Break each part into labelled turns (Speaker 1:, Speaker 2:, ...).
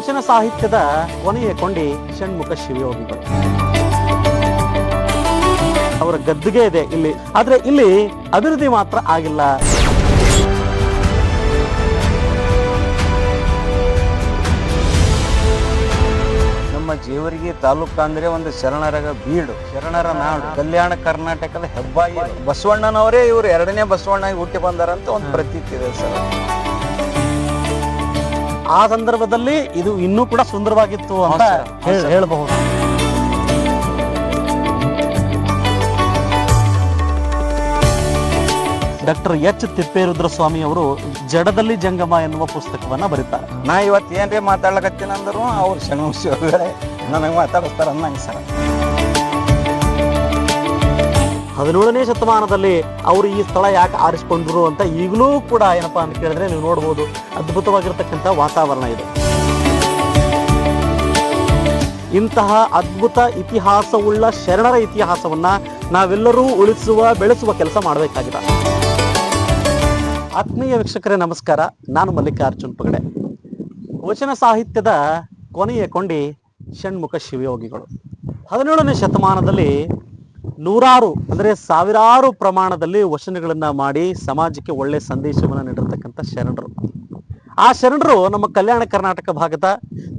Speaker 1: ವಚನ ಸಾಹಿತ್ಯದ ಕೊನೆಯ ಕೊಂಡಿ ಷಣ್ಮುಖ ಶಿವಯೋಗಿಗಳು ಅವರ ಗದ್ದುಗೆ ಇದೆ ಇಲ್ಲಿ. ಆದ್ರೆ ಇಲ್ಲಿ ಅಭಿವೃದ್ಧಿ ಮಾತ್ರ ಆಗಿಲ್ಲ.
Speaker 2: ನಮ್ಮ ಜೇವರಿಗೆ ತಾಲೂಕು ಅಂದ್ರೆ ಒಂದು ಶರಣರ ಬೀಡು ಶರಣರ ನಾಡು. ಕಲ್ಯಾಣ ಕರ್ನಾಟಕದ ಹೆಬ್ಬಾಯಿ ಬಸವಣ್ಣನವರೇ ಇವರು. ಎರಡನೇ ಬಸವಣ್ಣ ಹುಟ್ಟಿ ಬಂದಾರಂತ ಒಂದು ಪ್ರತೀತಿ ಇದೆ ಸರ್.
Speaker 1: ಆ ಸಂದರ್ಭದಲ್ಲಿ ಇದು ಇನ್ನೂ ಕೂಡ ಸುಂದರವಾಗಿತ್ತು ಅಂತ. ಹೇಳಬಹುದು. ಡಾಕ್ಟರ್ ಎಚ್ ತಿಪ್ಪೇರುದ್ರ ಸ್ವಾಮಿ ಅವರು ಜಡದಲ್ಲಿ ಜಂಗಮ ಎನ್ನುವ ಪುಸ್ತಕವನ್ನ ಬರೀತಾರೆ.
Speaker 2: ನಾ ಇವತ್ತು ಏನ್ರಿ ಮಾತಾಡ್ಲಕತ್ತೀನಿ ಅಂದ್ರು ಅವ್ರು ಶರಣಗಳೇ ನನಗೆ ಮಾತಾಡಿಸ್ತಾರ ಅನ್ನಂಗೆ ಸರ್.
Speaker 1: ಹದಿನೇಳನೇ ಶತಮಾನದಲ್ಲಿ ಅವರು ಈ ಸ್ಥಳ ಯಾಕೆ ಆರಿಸಿಕೊಂಡ್ರು ಅಂತ ಈಗಲೂ ಕೂಡ ಏನಪ್ಪಾ ಅಂತ ಕೇಳಿದ್ರೆ ನೀವು ನೋಡಬಹುದು ಅದ್ಭುತವಾಗಿರ್ತಕ್ಕಂಥ ವಾತಾವರಣ ಇದೆ. ಇಂತಹ ಅದ್ಭುತ ಇತಿಹಾಸವುಳ್ಳ ಶರಣರ ಇತಿಹಾಸವನ್ನ ನಾವೆಲ್ಲರೂ ಉಳಿಸುವ, ಬೆಳೆಸುವ ಕೆಲಸ ಮಾಡಬೇಕಾಗಿದೆ. ಆತ್ಮೀಯ ವೀಕ್ಷಕರೇ, ನಮಸ್ಕಾರ. ನಾನು ಮಲ್ಲಿಕಾರ್ಜುನ್ ಪಗಡೆ. ವಚನ ಸಾಹಿತ್ಯದ ಕೊನೆಯ ಕೊಂಡಿ ಷಣ್ಮುಖ ಶಿವಯೋಗಿಗಳು. ಹದಿನೇಳನೇ ಶತಮಾನದಲ್ಲಿ ನೂರಾರು, ಅಂದರೆ ಸಾವಿರಾರು ಪ್ರಮಾಣದಲ್ಲಿ ವಚನಗಳನ್ನು ಮಾಡಿ ಸಮಾಜಕ್ಕೆ ಒಳ್ಳೆ ಸಂದೇಶವನ್ನು ನೀಡಿರ್ತಕ್ಕಂಥ ಶರಣರು. ಆ ಶರಣರು ನಮ್ಮ ಕಲ್ಯಾಣ ಕರ್ನಾಟಕ ಭಾಗದ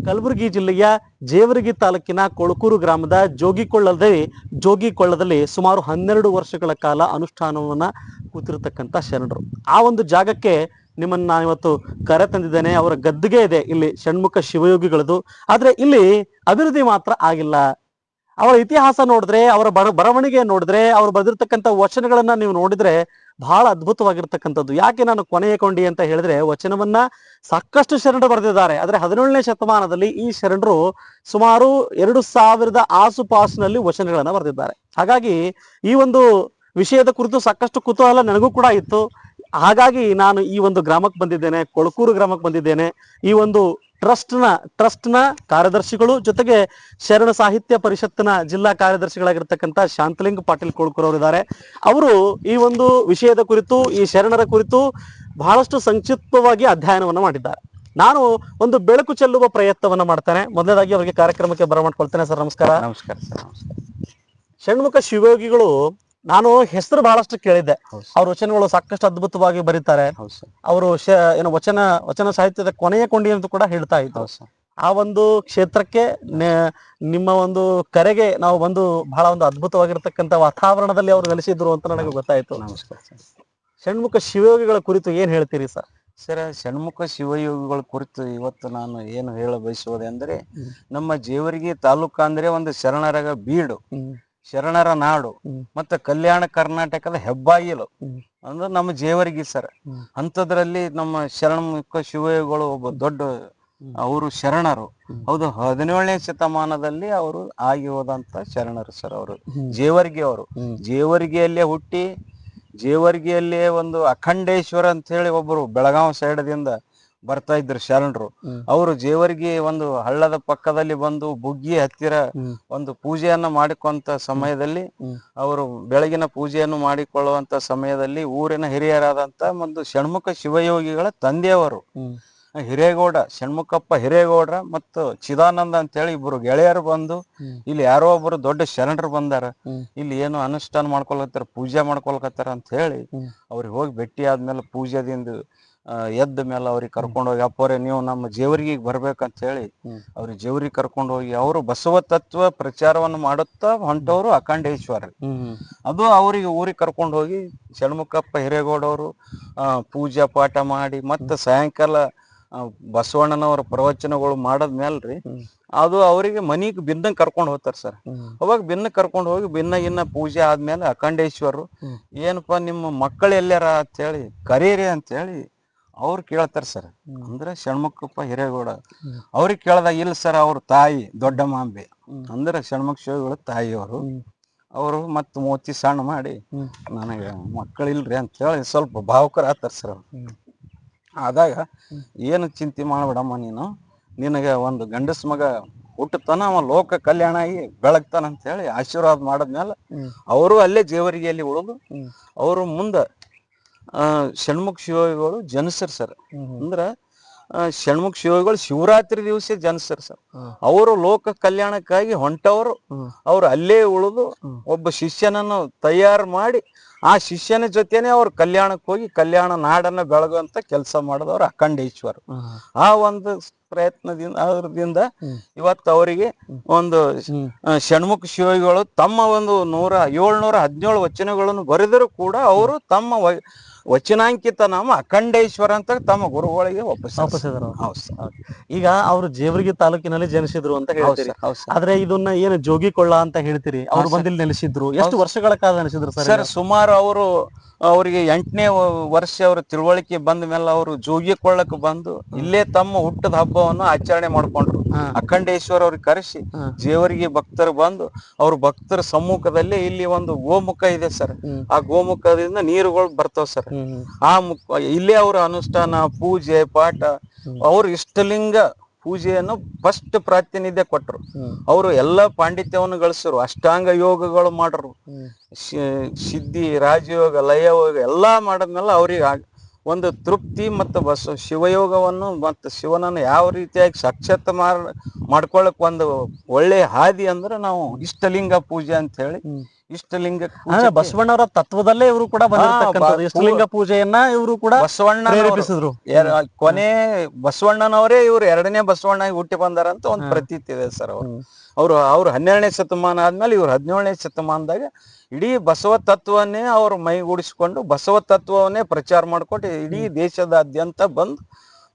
Speaker 1: ಕಲಬುರಗಿ ಜಿಲ್ಲೆಯ ಜೇವರಗಿ ತಾಲೂಕಿನ ಕೊಳಕೂರು ಗ್ರಾಮದ ಜೋಗಿಕೊಳ್ಳದ, ಜೋಗಿಕೊಳ್ಳದಲ್ಲಿ ಸುಮಾರು ಹನ್ನೆರಡು ವರ್ಷಗಳ ಕಾಲ ಅನುಷ್ಠಾನವನ್ನ ಕೂತಿರ್ತಕ್ಕಂಥ ಶರಣರು. ಆ ಒಂದು ಜಾಗಕ್ಕೆ ನಿಮ್ಮನ್ನ ನಾನು ಇವತ್ತು ಕರೆ ತಂದಿದ್ದೇನೆ. ಅವರ ಗದ್ದುಗೆ ಇದೆ. ಇಲ್ಲಿ ಷಣ್ಮುಖ ಶಿವಯೋಗಿಗಳದು. ಆದರೆ ಇಲ್ಲಿ ಅಭಿವೃದ್ಧಿ ಮಾತ್ರ ಆಗಿಲ್ಲ. ಅವರ ಇತಿಹಾಸ ನೋಡಿದ್ರೆ, ಅವರ ಬರ ಬರವಣಿಗೆ ನೋಡಿದ್ರೆ, ಅವ್ರು ಬರೆದಿರ್ತಕ್ಕಂಥ ವಚನಗಳನ್ನ ನೀವು ನೋಡಿದ್ರೆ ಬಹಳ ಅದ್ಭುತವಾಗಿರ್ತಕ್ಕಂಥದ್ದು. ಯಾಕೆ ನಾನು ಕೊನೆಯ ಕೊಂಡಿ ಅಂತ ಹೇಳಿದ್ರೆ, ವಚನವನ್ನ ಸಾಕಷ್ಟು ಶರಣರು ಬರೆದಿದ್ದಾರೆ. ಆದ್ರೆ ಹದಿನೇಳನೇ ಶತಮಾನದಲ್ಲಿ ಈ ಶರಣರು ಸುಮಾರು ಎರಡು ಸಾವಿರದ ಆಸುಪಾಸಿನಲ್ಲಿ ವಚನಗಳನ್ನ ಬರೆದಿದ್ದಾರೆ. ಹಾಗಾಗಿ ಈ ಒಂದು ವಿಷಯದ ಕುರಿತು ಸಾಕಷ್ಟು ಕುತೂಹಲ ನನಗೂ ಕೂಡ ಇತ್ತು. ಹಾಗಾಗಿ ನಾನು ಈ ಒಂದು ಗ್ರಾಮಕ್ಕೆ ಬಂದಿದ್ದೇನೆ ಕೊಳಕೂರು ಗ್ರಾಮಕ್ಕೆ ಬಂದಿದ್ದೇನೆ. ಈ ಒಂದು ಟ್ರಸ್ಟ್ನ ಟ್ರಸ್ಟ್ನ ಕಾರ್ಯದರ್ಶಿಗಳು ಜೊತೆಗೆ ಶರಣ ಸಾಹಿತ್ಯ ಪರಿಷತ್ತಿನ ಜಿಲ್ಲಾ ಕಾರ್ಯದರ್ಶಿಗಳಾಗಿರ್ತಕ್ಕಂಥ ಶಾಂತಲಿಂಗ ಪಾಟೀಲ್ ಕೊಳಕೂರವರು ಇದ್ದಾರೆ ಅವರು ಈ ಒಂದು ವಿಷಯದ ಕುರಿತು ಈ ಶರಣರ ಕುರಿತು ಬಹಳಷ್ಟು ಸಂಕ್ಷಿಪ್ತವಾಗಿ ಅಧ್ಯಯನವನ್ನು ಮಾಡಿದ್ದಾರೆ. ನಾನು ಒಂದು ಬೆಳಕು ಚೆಲ್ಲುವ ಪ್ರಯತ್ನವನ್ನ ಮಾಡ್ತೇನೆ. ಮೊದಲನೇದಾಗಿ ಅವರಿಗೆ ಕಾರ್ಯಕ್ರಮಕ್ಕೆ ಬರಮಾಡ್ಕೊಳ್ತೇನೆ ಸರ್. ನಮಸ್ಕಾರ.
Speaker 2: ನಮಸ್ಕಾರ ಸರ್ ನಮಸ್ಕಾರ.
Speaker 1: ಷಣ್ಮುಖ ಶಿವಯೋಗಿಗಳು ನಾನು ಹೆಸರು ಬಹಳಷ್ಟು ಕೇಳಿದ್ದೆ. ಅವ್ರ ವಚನಗಳು ಸಾಕಷ್ಟು ಅದ್ಭುತವಾಗಿ ಬರೀತಾರೆ. ಅವರು ಏನು ವಚನ ವಚನ ಸಾಹಿತ್ಯದ ಕೊನೆಯ ಕೊಂಡಿ ಅಂತ ಕೂಡ ಹೇಳ್ತಾ ಇದ್ರು. ಆ ಒಂದು ಕ್ಷೇತ್ರಕ್ಕೆ ನಿಮ್ಮ ಒಂದು ಕರೆಗೆ ನಾವು ಬಂದು ಬಹಳ ಒಂದು ಅದ್ಭುತವಾಗಿರ್ತಕ್ಕಂಥ ವಾತಾವರಣದಲ್ಲಿ ಅವರು ನೆಲೆಸಿದ್ರು ಅಂತ ನನಗೆ ಗೊತ್ತಾಯ್ತು.
Speaker 2: ನಮಸ್ಕಾರ
Speaker 1: ಷಣ್ಮುಖ ಶಿವಯೋಗಿಗಳ ಕುರಿತು ಏನ್ ಹೇಳ್ತೀರಿ ಸರ್?
Speaker 2: ಸರ್ ಷಣ್ಮುಖ ಶಿವಯೋಗಿಗಳ ಕುರಿತು ಇವತ್ತು ನಾನು ಏನು ಹೇಳ ಬಯಸುವುದೆಂದರೆ. ನಮ್ಮ ಜೇವರಿಗೆ ತಾಲೂಕು ಅಂದ್ರೆ ಒಂದು ಶರಣರಗ ಬೀಡು. ಶರಣರ ನಾಡು. ಮತ್ತೆ ಕಲ್ಯಾಣ ಕರ್ನಾಟಕದ ಹೆಬ್ಬಾಗಿಲು. ಅಂದ್ರೆ ನಮ್ಮ ಜೇವರಿಗೆ ಸರ್.
Speaker 1: ಅಂತದ್ರಲ್ಲಿ
Speaker 2: ಅಂಥದ್ರಲ್ಲಿ ನಮ್ಮ ಶರಣಮುಖ ಶಿವಗಳು ಒಬ್ಬ ದೊಡ್ಡ ಅವರು ಶರಣರು. ಹೌದು ಹದಿನೇಳನೇ ಶತಮಾನದಲ್ಲಿ ಅವರು ಆಗಿ ಹೋದಂತ ಶರಣರು ಸರ್ ಅವರು. ಜೇವರ್ಗಿ ಅವರು. ಜೇವರ್ಗಿಯಲ್ಲೇ ಹುಟ್ಟಿ ಜೇವರ್ಗಿಯಲ್ಲೇ ಒಂದು ಅಖಂಡೇಶ್ವರ ಅಂತ ಹೇಳಿ ಒಬ್ಬರು ಬೆಳಗಾವ್ ಸೈಡ್ದಿಂದ ಬರ್ತಾ ಇದ್ರು ಶರಣರು. ಅವರು ಜೇವರಿಗೆ ಒಂದು ಹಳ್ಳದ ಪಕ್ಕದಲ್ಲಿ ಬಂದು ಬುಗ್ಗಿ ಹತ್ತಿರ ಒಂದು ಪೂಜೆಯನ್ನ ಮಾಡಿಕೊಂತ ಸಮಯದಲ್ಲಿ. ಅವರು ಬೆಳಗಿನ ಪೂಜೆಯನ್ನು ಮಾಡಿಕೊಳ್ಳುವಂತ ಸಮಯದಲ್ಲಿ ಊರಿನ ಹಿರಿಯರಾದಂತ ಒಂದು ಷಣ್ಮುಖ ಶಿವಯೋಗಿಗಳ ತಂದೆಯವರು. ಹಿರೇಗೌಡ ಷಣ್ಮುಖಪ್ಪ ಹಿರೇಗೌಡ್ರ ಮತ್ತು ಚಿದಾನಂದ ಅಂತ ಹೇಳಿ ಇಬ್ರು ಗೆಳೆಯರು ಬಂದು ಇಲ್ಲಿ ಯಾರೋ ಒಬ್ರು ದೊಡ್ಡ ಶರಣರು ಬಂದಾರ. ಇಲ್ಲಿ ಏನು ಅನುಷ್ಠಾನ ಮಾಡ್ಕೊಳಕತ್ತಾರ ಪೂಜೆ ಮಾಡ್ಕೊಳಕತ್ತಾರ ಅಂತ ಹೇಳಿ. ಅವ್ರಿಗೆ ಹೋಗಿ ಭೇಟಿ ಆದ್ಮೇಲೆ ಪೂಜೆದಿಂದ ಎದ್ದ ಮೇಲೆ ಅವ್ರಿಗೆ ಕರ್ಕೊಂಡು ಹೋಗಿ ಅಪ್ಪೋರೆ ನೀವು ನಮ್ಮ ಜೇವರಿಗೆ ಬರ್ಬೇಕಂತ ಹೇಳಿ. ಅವ್ರಿಗೆ ಜೇವರಿಗೆ ಕರ್ಕೊಂಡು ಹೋಗಿ ಅವರು ಬಸವ ತತ್ವ ಪ್ರಚಾರವನ್ನು ಮಾಡುತ್ತಾ ಹೊಂಟವರು ಅಖಂಡೇಶ್ವರ ಅದು ಅವರಿಗೆ ಊರಿಗೆ ಕರ್ಕೊಂಡು ಹೋಗಿ ಷಣ್ಮುಖಪ್ಪ ಹಿರೇಗೌಡವರು ಆ, ಪೂಜಾ ಪಾಠ ಮಾಡಿ ಮತ್ತೆ ಸಾಯಂಕಾಲ ಬಸವಣ್ಣನವರ ಪ್ರವಚನಗಳು ಮಾಡದ್
Speaker 1: ಮೇಲ್ರಿ
Speaker 2: ಅದು ಅವರಿಗೆ ಮನಿಗ್ ಬಿನ್ನ ಕರ್ಕೊಂಡು ಹೋಗ್ತಾರ ಸರ್. ಅವಾಗ ಬಿನ್ನ ಕರ್ಕೊಂಡು ಹೋಗಿ ಬಿನ್ನ ಇನ್ನ ಪೂಜೆ ಆದ್ಮೇಲೆ ಅಖಂಡೇಶ್ವರರು. ಏನಪ್ಪಾ ನಿಮ್ಮ ಮಕ್ಕಳು ಎಲ್ಲಾರ ಅಂತ ಹೇಳಿ ಕರೀರಿ ಅಂತ ಹೇಳಿ ಅವ್ರು ಕೇಳ್ತಾರೆ ಸರ್. ಅಂದ್ರೆ ಷಣ್ಮುಖಪ್ಪ ಹಿರೇಗೌಡ. ಅವ್ರಿಗೆ ಕೇಳ್ದಾಗ ಇಲ್ಲ ಸರ್ ಅವ್ರ ತಾಯಿ ದೊಡ್ಡ ಮಾಂಬೆ ಅಂದ್ರೆ ಷಣ್ಮುಖ ಶಿವಗಳ ತಾಯಿಯವರು. ಅವರು ಮತ್ತೆ ಮೋತಿ ಸಣ್ಣ ಮಾಡಿ. ನನಗೆ ಮಕ್ಕಳಿಲ್ರಿ ಅಂತ ಹೇಳಿ ಸ್ವಲ್ಪ ಭಾವುಕರ ಆತಾರ ಸರ್ ಅವ್ರು. ಆದಾಗ ಏನು ಚಿಂತೆ ಮಾಡಬೇಡಮ್ಮ ನೀನು? ನಿನಗೆ ಒಂದು ಗಂಡಸ ಮಗ ಹುಟ್ಟುತ್ತಾನ ಅವ ಲೋಕ ಕಲ್ಯಾಣ ಆಗಿ ಬೆಳಗ್ತಾನ ಅಂತ ಹೇಳಿ ಆಶೀರ್ವಾದ ಮಾಡದ್ಮೇಲೆ. ಅವರು ಅಲ್ಲೇ ಜೇವರಿಗೆಯಲ್ಲಿ ಉಳಿದು ಅವರು ಮುಂದೆ ಷಣ್ಮುಖ ಶಿವಗಳು ಜನಿಸರ್ ಸರ್. ಅಂದ್ರ ಷಣ್ಮುಖ ಶಿವಗಳು ಶಿವರಾತ್ರಿ ದಿವಸ ಜನಸರ್ ಸರ್. ಅವರು ಲೋಕ ಕಲ್ಯಾಣಕ್ಕಾಗಿ ಹೊಂಟವರು. ಅವ್ರು ಅಲ್ಲೇ ಉಳಿದು ಒಬ್ಬ ಶಿಷ್ಯನನ್ನು ತಯಾರು ಮಾಡಿ ಆ ಶಿಷ್ಯನ ಜೊತೆನೆ ಅವ್ರು ಕಲ್ಯಾಣಕ್ಕೆ ಹೋಗಿ ಕಲ್ಯಾಣ ನಾಡನ್ನ ಬೆಳಗುವಂತ ಕೆಲಸ ಮಾಡಿದವರು ಅಖಂಡೇಶ್ವರ. ಆ ಒಂದು ಪ್ರಯತ್ನದಿಂದ ಅದರಿಂದ
Speaker 1: ಹ್ಮ್.
Speaker 2: ಇವತ್ತು ಅವರಿಗೆ ಒಂದು ಷಣ್ಮುಖ ಶಿವಗಳು ತಮ್ಮ ಒಂದು ನೂರ ಏಳ್ನೂರ ಹದಿನೇಳು ವಚನಗಳನ್ನು ಬರೆದರೂ ಕೂಡ ಅವರು ತಮ್ಮ ವಚನಾಂಕಿತ ನಾಮ ಅಖಂಡೇಶ್ವರ ಅಂತ ತಮ್ಮ ಗುರುಗಳಿಗೆ
Speaker 1: ಅವ್ರು. ಈಗ ಅವರು ಜೇವರ್ಗಿ ತಾಲೂಕಿನಲ್ಲಿ ಜನಿಸಿದ್ರು ಅಂತ ಹೇಳ್ತೀರಿ. ಆದ್ರೆ ಇದನ್ನ ಏನು ಜೋಗಿಕೊಳ್ಳ ಅಂತ ಹೇಳ್ತೀರಿ? ಅವ್ರು. ಬಂದಿಲ್ಲಿ ನೆಲೆಸಿದ್ರು. ಎಷ್ಟು ವರ್ಷಗಳ ಕಾಲ ನೆಲೆಸಿದ್ರು ಸರ್
Speaker 2: ಸುಮಾರು ಅವರು ಅವರಿಗೆ ಎಂಟನೇ ವರ್ಷ ಅವ್ರ ತಿಳುವಳಿಕೆ ಬಂದ ಮೇಲೆ ಅವರು ಜೋಗಿಕೊಳ್ಳಕ್ ಬಂದು ಇಲ್ಲೇ ತಮ್ಮ ಹುಟ್ಟದ ಹಬ್ಬವನ್ನು ಆಚರಣೆ ಮಾಡ್ಕೊಂಡ್ರು. ಅಖಂಡೇಶ್ವರ ಅವ್ರಿಗೆ ಕರೆಸಿ
Speaker 1: ದೇವರಿಗೆ
Speaker 2: ಜೇವರಿಗೆ ಭಕ್ತರು ಬಂದು ಅವ್ರ ಭಕ್ತರ ಸಮ್ಮುಖದಲ್ಲಿ ಇಲ್ಲಿ ಒಂದು ಗೋಮುಖ ಇದೆ ಸರ್. ಆ ಗೋಮುಖದಿಂದ ನೀರುಗಳು ಬರ್ತಾವ ಸರ್. ಆ ಮುಖ ಇಲ್ಲೇ ಅವ್ರ ಅನುಷ್ಠಾನ ಪೂಜೆ ಪಾಠ ಅವ್ರ ಇಷ್ಟಲಿಂಗ ಪೂಜೆಯನ್ನು ಫಸ್ಟ್ ಪ್ರಾತಿನಿಧ್ಯ ಕೊಟ್ಟರು ಅವರು ಎಲ್ಲ ಪಾಂಡಿತ್ಯವನ್ನು ಗಳಿಸರು ಅಷ್ಟಾಂಗ ಯೋಗಗಳು ಮಾಡರು. ಸಿದ್ಧಿ ರಾಜಯೋಗ ಲಯಯೋಗ ಎಲ್ಲಾ ಮಾಡಿದ್ಮೇಲೆ ಅವ್ರಿಗೆ ಒಂದು ತೃಪ್ತಿ ಮತ್ತು ಬಸ ಶಿವಯೋಗವನ್ನು ಮತ್ತು ಶಿವನನ್ನು ಯಾವ ರೀತಿಯಾಗಿ ಸಾಕ್ಷಾತ್ ಮಾಡ್ ಮಾಡ್ಕೊಳಕ್ ಒಂದು ಒಳ್ಳೆ ಹಾದಿ ಅಂದ್ರೆ ನಾವು ಇಷ್ಟಲಿಂಗ ಪೂಜೆ ಅಂತ ಹೇಳಿ. ಇಷ್ಟಲಿಂಗ
Speaker 1: ಬಸವಣ್ಣವರ ತತ್ವದಲ್ಲೇ ಇವರು ಕೂಡ ಬಂದಿರತಕ್ಕಂಥದ್ದು. ಇಷ್ಟಲಿಂಗ ಪೂಜೆಯನ್ನ ಇವರು ಕೂಡ
Speaker 2: ಬಸವಣ್ಣ ಕೊನೆ ಬಸವಣ್ಣನವರೇ ಇವರು ಎರಡನೇ ಬಸವಣ್ಣ ಹುಟ್ಟಿ ಬಂದಾರ ಅಂತ ಒಂದು ಪ್ರತೀತಿ ಇದೆ ಸರ್ ಅವರು. ಅವರು ಅವ್ರು ಹನ್ನೆರಡನೇ ಶತಮಾನ ಆದ್ಮೇಲೆ ಇವ್ರು ಹದಿನೇಳನೇ ಶತಮಾನದಾಗ ಇಡೀ ಬಸವ ತತ್ವನ್ನೇ ಅವರು ಮೈಗೂಡಿಸಿಕೊಂಡು ಬಸವ ತತ್ವವನ್ನೇ ಪ್ರಚಾರ ಮಾಡ್ಕೊಂಡು ಇಡೀ ದೇಶದಾದ್ಯಂತ ಬಂದು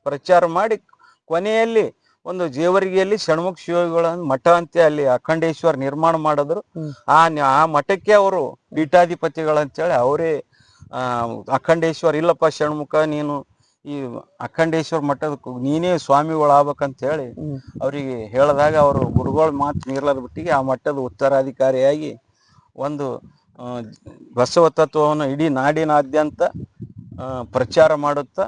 Speaker 2: ಪ್ರಚಾರ ಮಾಡಿ ಕೊನೆಯಲ್ಲಿ ಒಂದು ಜೇವರಿಗೆಯಲ್ಲಿ ಷಣ್ಮುಖ ಶಿವಗಳ ಮಠ ಅಂತ ಅಲ್ಲಿ ಅಖಂಡೇಶ್ವರ ನಿರ್ಮಾಣ ಮಾಡಿದ್ರು ಆ ಆ ಮಠಕ್ಕೆ ಅವರು ಪೀಠಾಧಿಪತಿಗಳಂತೇಳಿ ಅವರೇ ಆ ಅಖಂಡೇಶ್ವರ ಇಲ್ಲಪ್ಪ ಷಣ್ಮುಖ ನೀನು ಈ ಅಖಂಡೇಶ್ವರ ಮಠದ ನೀನೇ ಸ್ವಾಮಿಗಳಾಗ್ಬೇಕಂತ ಹೇಳಿ. ಅವರಿಗೆ ಹೇಳಿದಾಗ ಅವರು ಗುರುಗಳ ಮಾತು ಮೀರ್ಲಾದ ಬಿಟ್ಟಿಗೆ ಆ ಮಠದ ಉತ್ತರಾಧಿಕಾರಿಯಾಗಿ ಒಂದು ಬಸವ ತತ್ವವನ್ನು ಇಡೀ ನಾಡಿನಾದ್ಯಂತ ಪ್ರಚಾರ ಮಾಡುತ್ತಾ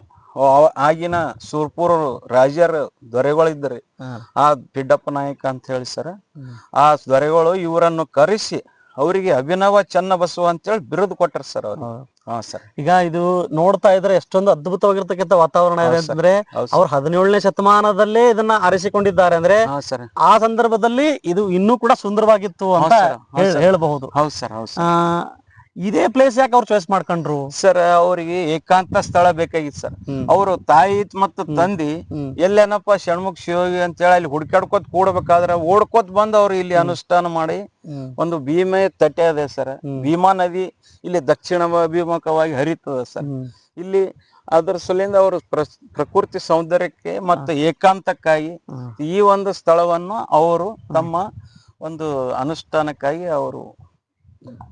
Speaker 2: ಆಗಿನ ಸುರ್ಪುರ ರಾಜರ ದೊರೆಗಳು
Speaker 1: ಹಾ.
Speaker 2: ಆ ಪಿಡ್ಡಪ್ಪ ನಾಯಕ ಅಂತ ಹೇಳಿ ಸರ್. ಆ ದೊರೆಗಳು ಇವರನ್ನು ಕರೆಸಿ ಅವರಿಗೆ ಅಭಿನವ ಚನ್ನ ಬಸವ ಅಂತೇಳಿ ಬಿರುದು ಕೊಟ್ಟರು ಸರ್ ಅವ್ರು. ಹಾ ಸರ್.
Speaker 1: ಈಗ ಇದು ನೋಡ್ತಾ ಇದ್ರೆ ಎಷ್ಟೊಂದು ಅದ್ಭುತವಾಗಿರ್ತಕ್ಕಂಥ ವಾತಾವರಣ ಇದೆ
Speaker 2: ಅಂದ್ರೆ.
Speaker 1: ಅಂತಂದ್ರೆ ಅವ್ರು ಹದಿನೇಳನೇ ಶತಮಾನದಲ್ಲೇ ಇದನ್ನ ಆರಿಸಿಕೊಂಡಿದ್ದಾರೆ ಅಂದ್ರೆ ಆ ಸಂದರ್ಭದಲ್ಲಿ ಇದು ಇನ್ನೂ ಕೂಡ ಸುಂದರವಾಗಿತ್ತು ಅಂತ ಹೇಳ್-. ಹೇಳ್ಬಹುದು.
Speaker 2: ಹೌದು ಸರ್. ಹೌದು
Speaker 1: ಇದೇ ಪ್ಲೇಸ್ ಯಾಕೆ ಅವ್ರು ಚಾಯ್ಸ್ ಮಾಡ್ಕೊಂಡ್ರು?
Speaker 2: ಸರ್ ಅವರಿಗೆ ಏಕಾಂತ ಸ್ಥಳ ಬೇಕಾಗಿತ್ತು ಸರ್. ಅವರು ತಾಯಿ ಮತ್ತು ತಂದಿ. ಎಲ್ಲೇನಪ್ಪ ಷಣ್ಮುಖ ಶಿವಯೋಗಿ ಅಂತ ಹೇಳಿ ಅಲ್ಲಿ ಹುಡ್ಕಾಡ್ಕೋತ ಕೂಡ್ಬೇಕಾದ್ರ ಓಡ್ಕೋತ ಬಂದು ಅವ್ರು ಇಲ್ಲಿ ಅನುಷ್ಠಾನ ಮಾಡಿ ಒಂದು ಭೀಮೆ ತಟ್ಟೆ ಇದೆ ಸರ್. ಭೀಮಾ ನದಿ ಇಲ್ಲಿ ದಕ್ಷಿಣ ಅಭಿಮುಖವಾಗಿ ಹರಿತದ ಸರ್ ಇಲ್ಲಿ ಅದರ ಸಲಿಂದ ಅವರು ಪ್ರ- ಪ್ರಕೃತಿ ಸೌಂದರ್ಯಕ್ಕೆ ಮತ್ತು ಏಕಾಂತಕ್ಕಾಗಿ ಈ ಒಂದು ಸ್ಥಳವನ್ನು ಅವರು ತಮ್ಮ ಒಂದು ಅನುಷ್ಠಾನಕ್ಕಾಗಿ ಅವರು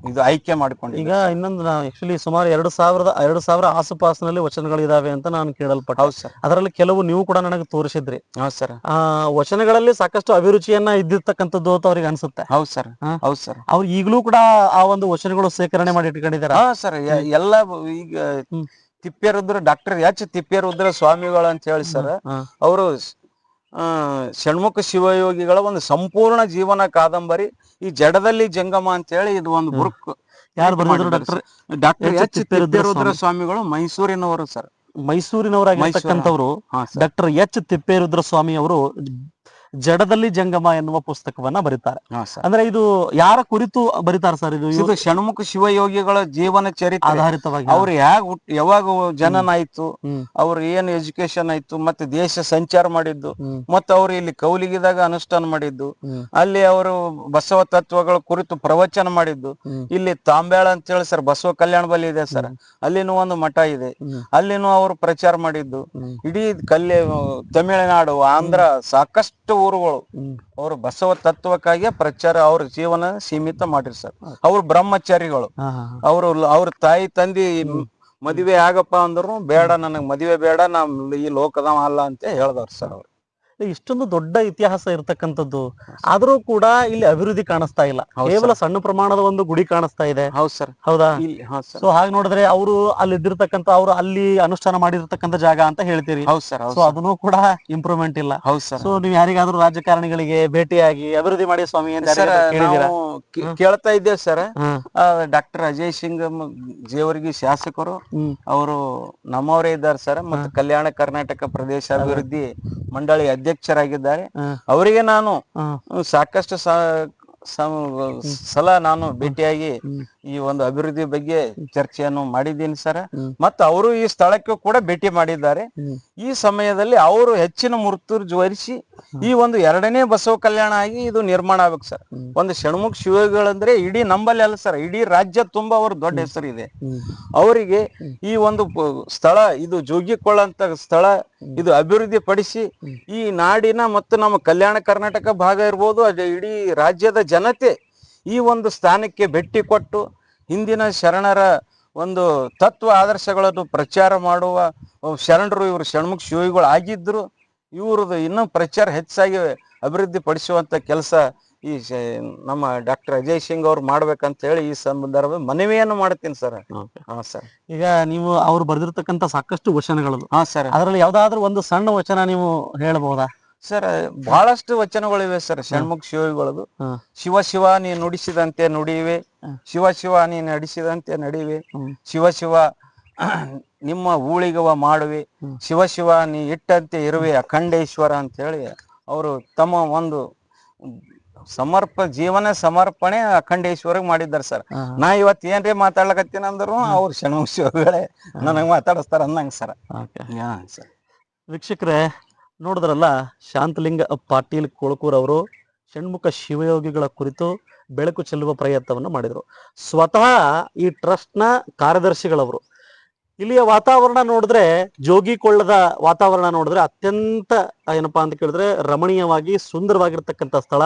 Speaker 2: ಇದು ಆಯ್ಕೆ ಮಾಡಿಕೊಂಡು
Speaker 1: ಈಗ ಇನ್ನೊಂದು ನಾವು ಆಕ್ಚುಲಿ ಸುಮಾರು ಎರಡು ಸಾವಿರದ ಎರಡು ಸಾವಿರ ಆಸುಪಾಸಿನಲ್ಲಿ ವಚನಗಳಿದಾವೆ ಅಂತ ನಾನು ಕೇಳಲ್ಪಟ್ಟೆ.
Speaker 2: ಹೌದು ಸರ್.
Speaker 1: ಅದರಲ್ಲಿ ಕೆಲವು ನೀವು ಕೂಡ ನನಗೆ ತೋರಿಸಿದ್ರಿ.
Speaker 2: ಹೌದು ಸರ್.
Speaker 1: ಆ ವಚನಗಳಲ್ಲಿ ಸಾಕಷ್ಟು ಅಭಿರುಚಿಯನ್ನ ಇದ್ದಿರ್ತಕ್ಕಂಥದ್ದು ಅಂತ ಅವ್ರಿಗೆ ಅನ್ಸುತ್ತೆ.
Speaker 2: ಹೌದು ಸರ್? ಹೌದು ಸರ್.
Speaker 1: ಅವ್ರು ಈಗಲೂ ಕೂಡ ಆ ಒಂದು ವಚನಗಳು ಸೇಕರಣೆ ಮಾಡಿ ಇಟ್ಕೊಂಡಿದ್ದಾರೆ
Speaker 2: ಹಾ ಸರ್ ಎಲ್ಲ ಈಗ. ತಿಪ್ಪೇರುದ್ರ ಡಾಕ್ಟರ್ ಎಚ್ ತಿಪ್ಪೇರುದ್ರ ಸ್ವಾಮಿಗಳು ಅಂತ ಹೇಳಿ ಸರ್ ಅವರು ಷಣ್ಮುಖ ಶಿವಯೋಗಿಗಳ ಒಂದು ಸಂಪೂರ್ಣ ಜೀವನ ಕಾದಂಬರಿ ಈ ಜಡದಲ್ಲಿ ಜಂಗಮ ಅಂತ ಹೇಳಿ ಇದು ಒಂದು ಬುಕ್
Speaker 1: ಯಾರು ಬರೆದಿದ್ರು ಡಾಕ್ಟರ್?
Speaker 2: Doctor
Speaker 1: H. ತಿಪ್ಪೇರುದ್ರ
Speaker 2: ಸ್ವಾಮಿಗಳು ಮೈಸೂರಿನವರು ಸರ್.
Speaker 1: ಮೈಸೂರಿನವರಾಗಿರ್ತಕ್ಕಂಥವ್ರು ಡಾಕ್ಟರ್ ಎಚ್. ತಿಪ್ಪೇರುದ್ರ ಸ್ವಾಮಿ ಅವರು ಜಡದಲ್ಲಿ ಜಂಗಮ ಎನ್ನುವ ಪುಸ್ತಕವನ್ನ ಬರೀತಾರೆ. ಅಂದ್ರೆ ಇದು ಯಾರ ಕುರಿತು ಬರೀತಾರೆ ಸರ್ ಇದು?
Speaker 2: ಇದು ಷಣ್ಮುಖ ಶಿವಯೋಗಿಗಳ ಜೀವನ ಚರಿತ್ರೆ.
Speaker 1: ಆಧಾರಿತವಾಗಿ
Speaker 2: ಅವ್ರು ಯಾಗ ಯಾವಾಗ ಜನನ ಆಯ್ತು
Speaker 1: ಹ್ಮ್.
Speaker 2: ಅವ್ರ ಏನ್ ಎಜುಕೇಶನ್ ಆಯ್ತು ಮತ್ತೆ ದೇಶ ಸಂಚಾರ ಮಾಡಿದ್ದು. ಮತ್ತೆ ಅವ್ರು ಇಲ್ಲಿ ಕೌಲಿಗಿದಾಗ ಅನುಷ್ಠಾನ ಮಾಡಿದ್ದು ಅಲ್ಲಿ ಅವರು ಬಸವ ತತ್ವಗಳ ಕುರಿತು ಪ್ರವಚನ ಮಾಡಿದ್ದು ಇಲ್ಲಿ ತಾಂಬೇಳ ಅಂತ ಹೇಳಿ ಸರ್ ಬಸವ ಕಲ್ಯಾಣ ಬಲಿ ಇದೆ ಸರ್. ಅಲ್ಲಿನೂ ಒಂದು ಮಠ ಇದೆ. ಅಲ್ಲಿನು ಅವರು ಪ್ರಚಾರ ಮಾಡಿದ್ದು. ಇಡೀ ಕಲ್ಯ ತಮಿಳುನಾಡು ಆಂಧ್ರ ಸಾಕಷ್ಟು ಊರುಗಳು.
Speaker 1: ಹ್ಮ್.
Speaker 2: ಅವರು ಬಸವ ತತ್ವಕ್ಕಾಗಿ ಪ್ರಚಾರ ಅವ್ರ ಜೀವನ ಸೀಮಿತ ಮಾಡಿರ್ ಸರ್. ಅವ್ರು ಬ್ರಹ್ಮಚಾರಿಗಳು. ಅವರು ಅವ್ರ ತಾಯಿ ತಂದಿ ಮದುವೆ ಆಗಪ್ಪ ಅಂದ್ರು ಬೇಡ ನನಗ್ ಮದುವೆ ಬೇಡ ನಮ್ ಈ ಲೋಕದವ ಅಲ್ಲ ಅಂತ ಹೇಳ್ದವ್ರ ಸರ್ ಅವ್ರು.
Speaker 1: ಇಷ್ಟೊಂದು ದೊಡ್ಡ ಇತಿಹಾಸ ಇರತಕ್ಕಂಥದ್ದು. ಆದ್ರೂ ಕೂಡ ಇಲ್ಲಿ ಅಭಿವೃದ್ಧಿ ಕಾಣಿಸ್ತಾ ಇಲ್ಲ. ಕೇವಲ ಸಣ್ಣ ಪ್ರಮಾಣದ ಒಂದು ಗುಡಿ ಕಾಣಿಸ್ತಾ ಇದೆ.
Speaker 2: ಹೌದು ಸರ್.
Speaker 1: ಹೌದಾ? ಸೊ ಹಾಗೆ ನೋಡಿದ್ರೆ ಅವರು ಅಲ್ಲಿ ಇದ್ದಿರ್ತಕ್ಕಂಥ ಅವರು ಅಲ್ಲಿ ಅನುಷ್ಠಾನ ಮಾಡಿರ್ತಕ್ಕಂಥ ಜಾಗ ಅಂತ ಹೇಳ್ತೀರಿ.
Speaker 2: ಹೌದು ಸರ್
Speaker 1: ಸೊ ಅದನ್ನು ಕೂಡ ಇಂಪ್ರೂವ್ಮೆಂಟ್ ಇಲ್ಲ.
Speaker 2: ಹೌದು ಸರ್.
Speaker 1: ಸೊ ನೀವು ಯಾರಿಗಾದ್ರೂ ರಾಜಕಾರಣಿಗಳಿಗೆ ಭೇಟಿಯಾಗಿ ಅಭಿವೃದ್ಧಿ ಮಾಡಿ ಸ್ವಾಮಿ ಅಂತ
Speaker 2: ಕೇಳ್ತಾ ಇದ್ದೇವೆ ಸರ್. ಡಾಕ್ಟರ್ ಅಜಯ್ ಸಿಂಗ್ ಜೇವರ್ಗಿ ಶಾಸಕರು ಅವರು ನಮ್ಮವರೇ ಇದ್ದಾರೆ ಸರ್. ಮತ್ತೆ ಕಲ್ಯಾಣ ಕರ್ನಾಟಕ ಪ್ರದೇಶ ಅಭಿವೃದ್ಧಿ ಮಂಡಳಿ ಅಧ್ಯಕ್ಷರಾಗಿದ್ದಾರೆ. ಅವರಿಗೆ ನಾನು ಸಾಕಷ್ಟು ಸಲ ನಾನು ಭೇಟಿಯಾಗಿ. ಈ ಒಂದು ಅಭಿವೃದ್ಧಿ ಬಗ್ಗೆ ಚರ್ಚೆಯನ್ನು ಮಾಡಿದ್ದೀನಿ ಸರ್. ಮತ್ತು ಅವರು ಈ ಸ್ಥಳಕ್ಕೆ ಕೂಡ ಭೇಟಿ ಮಾಡಿದ್ದಾರೆ. ಈ ಸಮಯದಲ್ಲಿ ಅವರು ಹೆಚ್ಚಿನ ಮುರ್ತುರ್ಜುವರಿಸಿ ಈ ಒಂದು ಎರಡನೇ ಬಸವ ಕಲ್ಯಾಣ ಆಗಿ ಇದು ನಿರ್ಮಾಣ ಆಗ್ಬೇಕು ಸರ್. ಒಂದು ಷಣ್ಮುಖ ಶಿವಗಳಂದ್ರೆ ಇಡೀ ನಂಬಲ್ಲಿ ಅಲ್ಲ ಸರ್. ಇಡೀ ರಾಜ್ಯ ತುಂಬಾ ಅವ್ರ ದೊಡ್ಡ ಹೆಸರಿದೆ
Speaker 1: ಇದೆ.
Speaker 2: ಅವರಿಗೆ ಈ ಒಂದು ಸ್ಥಳ ಇದು ಜೋಗಿಕೊಳ್ಳಂತ ಸ್ಥಳ ಇದು ಅಭಿವೃದ್ಧಿ ಪಡಿಸಿ ಈ ನಾಡಿನ ಮತ್ತು ನಮ್ಮ ಕಲ್ಯಾಣ ಕರ್ನಾಟಕ ಭಾಗ ಇರ್ಬೋದು ಅದೇ ಇಡೀ ರಾಜ್ಯದ ಜನತೆ ಈ ಒಂದು ಸ್ಥಾನಕ್ಕೆ ಭೇಟಿ ಕೊಟ್ಟು ಹಿಂದಿನ ಶರಣರ ಒಂದು ತತ್ವ ಆದರ್ಶಗಳನ್ನು ಪ್ರಚಾರ ಮಾಡುವ ಶರಣರು ಇವರು ಷಣ್ಮುಖ ಶಿವಿಗಳು ಆಗಿದ್ರು ಇವ್ರದ್ದು ಇನ್ನೂ ಪ್ರಚಾರ ಹೆಚ್ಚಾಗಿ ಅಭಿವೃದ್ಧಿ ಪಡಿಸುವಂತ ಕೆಲಸ ಈ ನಮ್ಮ ಡಾಕ್ಟರ್ ಅಜಯ್ ಸಿಂಗ್ ಅವ್ರು ಮಾಡ್ಬೇಕಂತ ಹೇಳಿ ಈ ಸಂದರ್ಭ ಮನವಿಯನ್ನು ಮಾಡ್ತೀನಿ ಸರ್. ಹಾ ಸರ್.
Speaker 1: ಈಗ ನೀವು ಅವ್ರು ಬರ್ದಿರ್ತಕ್ಕಂಥ ಸಾಕಷ್ಟು ವಚನಗಳು
Speaker 2: ಹಾ ಸರ್.
Speaker 1: ಅದರಲ್ಲಿ ಯಾವ್ದಾದ್ರು ಒಂದು ಸಣ್ಣ ವಚನ ನೀವು ಹೇಳ್ಬಹುದಾ
Speaker 2: ಸರ್ ಬಹಳಷ್ಟು ವಚನಗಳಿವೆ ಸರ್ ಷಣ್ಮುಖ ಶಿವಗಳದು. ಶಿವ ಶಿವ ನೀ ನುಡಿಸಿದಂತೆ ನುಡಿಯುವೆ. ಶಿವ ಶಿವ ನೀ ನಡೆಸಿದಂತೆ ನಡಿವೆ. ಶಿವ ಶಿವ ನಿಮ್ಮ ಊಳಿಗವ ಮಾಡುವೆ. ಶಿವ ಶಿವ ನೀ ಇಟ್ಟಂತೆ ಇರುವೆ ಅಖಂಡೇಶ್ವರ ಅಂತ ಹೇಳಿ ಅವರು ತಮ್ಮ ಒಂದು ಸಮರ್ಪ ಜೀವನ ಸಮರ್ಪಣೆ ಅಖಂಡೇಶ್ವರ ಮಾಡಿದ್ದಾರೆ ಸರ್. ನಾ ಇವತ್ ಏನ್ರಿ ಮಾತಾಡ್ಲಕತ್ತೀನಿ ಅಂದ್ರು ಅವ್ರು ಷಣ್ಮುಖ ಶಿವಗಳೇ ನನಗ್ ಮಾತಾಡಿಸ್ತಾರ ಅಂದಂಗ ಸರ್.
Speaker 1: ವೀಕ್ಷಕರೇ ನೋಡಿದ್ರಲ್ಲ, ಶಾಂತಲಿಂಗ ಪಾಟೀಲ್ ಕೊಳಕೂರ್ ಅವರು ಷಣ್ಮುಖ ಶಿವಯೋಗಿಗಳ ಕುರಿತು ಬೆಳಕು ಚೆಲ್ಲುವ ಪ್ರಯತ್ನವನ್ನು ಮಾಡಿದರು. ಸ್ವತಃ ಈ ಟ್ರಸ್ಟ್ನ ಕಾರ್ಯದರ್ಶಿಗಳವರು. ಇಲ್ಲಿಯ ವಾತಾವರಣ ನೋಡಿದ್ರೆ ಜೋಗಿಕೊಳ್ಳದ ವಾತಾವರಣ ನೋಡಿದ್ರೆ ಅತ್ಯಂತ, ಏನಪ್ಪಾ ಅಂತ ಕೇಳಿದ್ರೆ ರಮಣೀಯವಾಗಿ, ಸುಂದರವಾಗಿರ್ತಕ್ಕಂಥ ಸ್ಥಳ.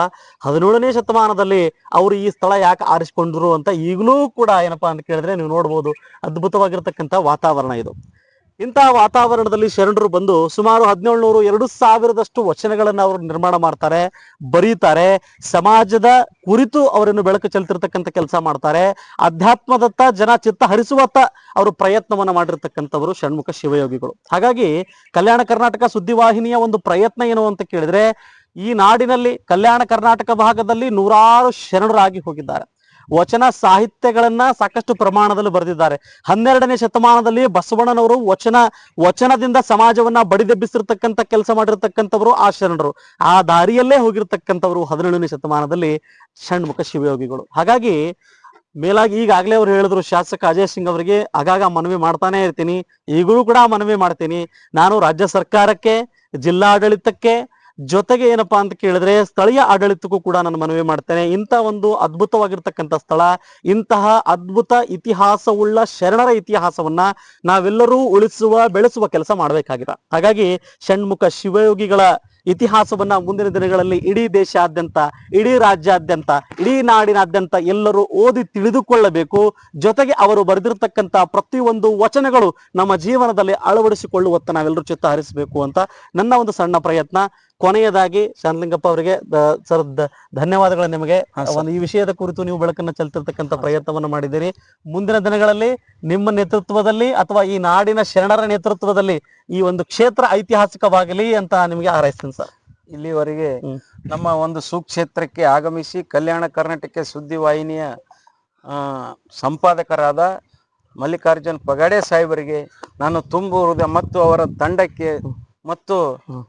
Speaker 1: ಹದಿನೇಳನೇ ಶತಮಾನದಲ್ಲಿ ಅವರು ಈ ಸ್ಥಳ ಯಾಕೆ ಆರಿಸಿಕೊಂಡ್ರು ಅಂತ ಈಗಲೂ ಕೂಡ ಏನಪ್ಪಾ ಅಂತ ಕೇಳಿದ್ರೆ ನೀವು ನೋಡ್ಬೋದು. ಅದ್ಭುತವಾಗಿರ್ತಕ್ಕಂಥ ವಾತಾವರಣ ಇದು. ಇಂತಹ ವಾತಾವರಣದಲ್ಲಿ ಶರಣರು ಬಂದು ಸುಮಾರು ಹದಿನೇಳುನೂರು, ಎರಡು ಸಾವಿರದಷ್ಟು ವಚನಗಳನ್ನು ಅವರು ನಿರ್ಮಾಣ ಮಾಡ್ತಾರೆ, ಬರೀತಾರೆ. ಸಮಾಜದ ಕುರಿತು ಅವರನ್ನು ಬೆಳಕು ಚೆಲ್ತಿರ್ತಕ್ಕಂಥ ಕೆಲಸ ಮಾಡ್ತಾರೆ. ಅಧ್ಯಾತ್ಮದತ್ತ ಜನ ಚಿತ್ತ ಹರಿಸುವತ್ತ ಅವರು ಪ್ರಯತ್ನವನ್ನ ಮಾಡಿರ್ತಕ್ಕಂಥವರು ಷಣ್ಮುಖ ಶಿವಯೋಗಿಗಳು. ಹಾಗಾಗಿ ಕಲ್ಯಾಣ ಕರ್ನಾಟಕ ಸುದ್ದಿವಾಹಿನಿಯ ಒಂದು ಪ್ರಯತ್ನ ಏನು ಅಂತ ಕೇಳಿದ್ರೆ, ಈ ನಾಡಿನಲ್ಲಿ ಕಲ್ಯಾಣ ಕರ್ನಾಟಕ ಭಾಗದಲ್ಲಿ ನೂರಾರು ಶರಣರಾಗಿ ಹೋಗಿದ್ದಾರೆ. ವಚನ ಸಾಹಿತ್ಯಗಳನ್ನ ಸಾಕಷ್ಟು ಪ್ರಮಾಣದಲ್ಲಿ ಬರೆದಿದ್ದಾರೆ. ಹನ್ನೆರಡನೇ ಶತಮಾನದಲ್ಲಿ ಬಸವಣ್ಣನವರು ವಚನ, ವಚನದಿಂದ ಸಮಾಜವನ್ನ ಬಡಿದೆಬ್ಬಿಸಿರ್ತಕ್ಕಂಥ ಕೆಲಸ ಮಾಡಿರ್ತಕ್ಕಂಥವರು ಆ ಶರಣರು ಆ ದಾರಿಯಲ್ಲೇ ಹೋಗಿರ್ತಕ್ಕಂಥವರು ಹದಿನೇಳನೇ ಶತಮಾನದಲ್ಲಿ ಷಣ್ಮುಖ ಶಿವಯೋಗಿಗಳು. ಹಾಗಾಗಿ ಮೇಲಾಗಿ ಈಗಾಗಲೇ ಅವ್ರು ಹೇಳಿದ್ರು, ಶಾಸಕ ಅಜಯ್ ಸಿಂಗ್ ಅವರಿಗೆ, ಆಗಾಗ ಮನವಿ ಮಾಡ್ತಾನೆ ಇರ್ತೀನಿ, ಈಗಲೂ ಕೂಡ ಮನವಿ ಮಾಡ್ತೀನಿ. ನಾನು ರಾಜ್ಯ ಸರ್ಕಾರಕ್ಕೆ, ಜಿಲ್ಲಾಡಳಿತಕ್ಕೆ ಜೊತೆಗೆ ಏನಪ್ಪಾ ಅಂತ ಕೇಳಿದ್ರೆ ಸ್ಥಳೀಯ ಆಡಳಿತಕ್ಕೂ ಕೂಡ ನಾನು ಮನವಿ ಮಾಡ್ತೇನೆ. ಇಂಥ ಒಂದು ಅದ್ಭುತವಾಗಿರ್ತಕ್ಕಂಥ ಸ್ಥಳ, ಇಂತಹ ಅದ್ಭುತ ಇತಿಹಾಸವುಳ್ಳ ಶರಣರ ಇತಿಹಾಸವನ್ನ ನಾವೆಲ್ಲರೂ ಉಳಿಸುವ, ಬೆಳೆಸುವ ಕೆಲಸ ಮಾಡಬೇಕಾಗಿದೆ. ಹಾಗಾಗಿ ಷಣ್ಮುಖ ಶಿವಯೋಗಿಗಳ ಇತಿಹಾಸವನ್ನ ಮುಂದಿನ ದಿನಗಳಲ್ಲಿ ಇಡೀ ದೇಶಾದ್ಯಂತ ಇಡೀ ರಾಜ್ಯಾದ್ಯಂತ ಇಡೀ ನಾಡಿನಾದ್ಯಂತ ಎಲ್ಲರೂ ಓದಿ ತಿಳಿದುಕೊಳ್ಳಬೇಕು. ಜೊತೆಗೆ ಅವರು ಬರೆದಿರತಕ್ಕಂತ ಪ್ರತಿಯೊಂದು ವಚನಗಳು ನಮ್ಮ ಜೀವನದಲ್ಲಿ ಅಳವಡಿಸಿಕೊಳ್ಳುವತ್ತ ನಾವೆಲ್ಲರೂ ಚಿತ್ತ ಹರಿಸಬೇಕು ಅಂತ ನನ್ನ ಒಂದು ಸಣ್ಣ ಪ್ರಯತ್ನ. ಕೊನೆಯದಾಗಿ ಶಾಂತಲಿಂಗಪ್ಪ ಅವರಿಗೆ ಸರ್ ಧನ್ಯವಾದಗಳು ನಿಮಗೆ. ಒಂದು ಈ ವಿಷಯದ ಕುರಿತು ನೀವು ಬೆಳಕನ್ನು ಚೆಲ್ತಿರ್ತಕ್ಕಂಥ ಪ್ರಯತ್ನವನ್ನು ಮಾಡಿದ್ದೀರಿ. ಮುಂದಿನ ದಿನಗಳಲ್ಲಿ ನಿಮ್ಮ ನೇತೃತ್ವದಲ್ಲಿ ಅಥವಾ ಈ ನಾಡಿನ ಶರಣರ ನೇತೃತ್ವದಲ್ಲಿ ಈ ಒಂದು ಕ್ಷೇತ್ರ ಐತಿಹಾಸಿಕವಾಗಲಿ ಅಂತ ನಿಮಗೆ ಹಾರೈಸ್ತೀನಿ. ಸರ್
Speaker 2: ಇಲ್ಲಿವರೆಗೆ ನಮ್ಮ ಒಂದು ಸುಕ್ಷೇತ್ರಕ್ಕೆ ಆಗಮಿಸಿ ಕಲ್ಯಾಣ ಕರ್ನಾಟಕ ಸುದ್ದಿವಾಹಿನಿಯ ಆ, ಸಂಪಾದಕರಾದ ಮಲ್ಲಿಕಾರ್ಜುನ್ ಪಗಾಡೆ ಸಾಹೇಬರಿಗೆ ನಾನು ತುಂಬು ಹೃದಯ ಮತ್ತು ಅವರ ತಂಡಕ್ಕೆ ಮತ್ತು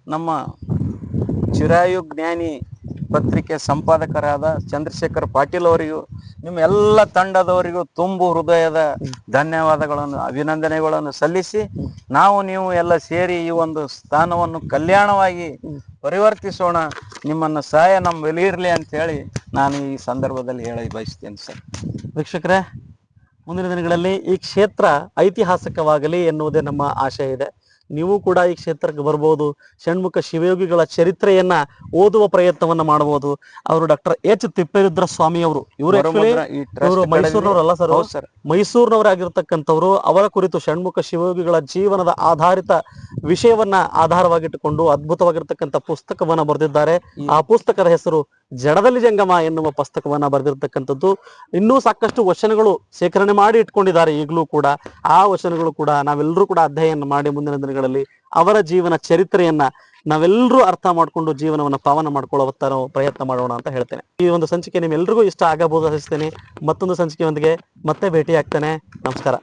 Speaker 2: ನಮ್ಮ ಚಿರಾಯು ಜ್ಞಾನಿ ಪತ್ರಿಕೆ ಸಂಪಾದಕರಾದ ಚಂದ್ರಶೇಖರ್ ಪಾಟೀಲ್ ಅವರಿಗೂ ನಿಮ್ಮ ಎಲ್ಲ ತಂಡದವರಿಗೂ ತುಂಬು ಹೃದಯದ ಧನ್ಯವಾದಗಳನ್ನು, ಅಭಿನಂದನೆಗಳನ್ನು ಸಲ್ಲಿಸಿ, ನಾವು ನೀವು ಎಲ್ಲ ಸೇರಿ ಈ ಒಂದು ಸ್ಥಾನವನ್ನು ಕಲ್ಯಾಣವಾಗಿ ಪರಿವರ್ತಿಸೋಣ. ನಿಮ್ಮನ್ನ ಸಹಾಯ ನಮ್ಮ ಇರಲಿ ಅಂತ ಹೇಳಿ ನಾನು ಈ ಸಂದರ್ಭದಲ್ಲಿ ಹೇಳಿ ಬಯಸ್ತೇನೆ ಸರ್.
Speaker 1: ವೀಕ್ಷಕರೇ, ಮುಂದಿನ ದಿನಗಳಲ್ಲಿ ಈ ಕ್ಷೇತ್ರ ಐತಿಹಾಸಿಕವಾಗಲಿ ಎನ್ನುವುದೇ ನಮ್ಮ ಆಶಯ ಇದೆ. ನೀವು ಕೂಡ ಈ ಕ್ಷೇತ್ರಕ್ಕೆ ಬರ್ಬೋದು. ಷಣ್ಮುಖ ಶಿವಯೋಗಿಗಳ ಚರಿತ್ರೆಯನ್ನ ಓದುವ ಪ್ರಯತ್ನವನ್ನ ಮಾಡಬಹುದು. ಅವರು ಡಾಕ್ಟರ್ ಎಚ್ ತಿಪ್ಪೇರುದ್ರ ಸ್ವಾಮಿ ಅವರು. ಇವರು ಮೈಸೂರಿನವರಲ್ಲ ಸರ್ ಮೈಸೂರಿನವರಾಗಿರ್ತಕ್ಕಂಥವ್ರು ಅವರ ಕುರಿತು ಷಣ್ಮುಖ ಶಿವಯೋಗಿಗಳ ಜೀವನದ ಆಧಾರಿತ ವಿಷಯವನ್ನ ಆಧಾರವಾಗಿಟ್ಟುಕೊಂಡು ಅದ್ಭುತವಾಗಿರ್ತಕ್ಕಂಥ ಪುಸ್ತಕವನ್ನ ಬರೆದಿದ್ದಾರೆ. ಆ ಪುಸ್ತಕದ ಹೆಸರು ಜಡದಲ್ಲಿ ಜಂಗಮ ಎನ್ನುವ ಪುಸ್ತಕವನ್ನ ಬರೆದಿರ್ತಕ್ಕಂಥದ್ದು. ಇನ್ನೂ ಸಾಕಷ್ಟು ವಚನಗಳು ಶೇಖರಣೆ ಮಾಡಿ ಇಟ್ಕೊಂಡಿದ್ದಾರೆ ಈಗಲೂ ಕೂಡ. ಆ ವಚನಗಳು ಕೂಡ ನಾವೆಲ್ಲರೂ ಕೂಡ ಅಧ್ಯಯನ ಮಾಡಿ ಮುಂದಿನ ದಿನಗಳಲ್ಲಿ ಅವರ ಜೀವನ ಚರಿತ್ರೆಯನ್ನ ನಾವೆಲ್ಲರೂ ಅರ್ಥ ಮಾಡ್ಕೊಂಡು ಜೀವನವನ್ನ ಪಾವನ ಮಾಡ್ಕೊಳ್ಳುವತ್ತ ನಾವು ಪ್ರಯತ್ನ ಮಾಡೋಣ ಅಂತ ಹೇಳ್ತೇನೆ. ಈ ಒಂದು ಸಂಚಿಕೆ ನಿಮ್ಮೆಲ್ರಿಗೂ ಇಷ್ಟ ಆಗಬಹುದು ಅನಿಸ್ತೇನೆ ಮತ್ತೊಂದು ಸಂಚಿಕೆಯೊಂದಿಗೆ ಮತ್ತೆ ಭೇಟಿ ಆಗ್ತೇನೆ ನಮಸ್ಕಾರ.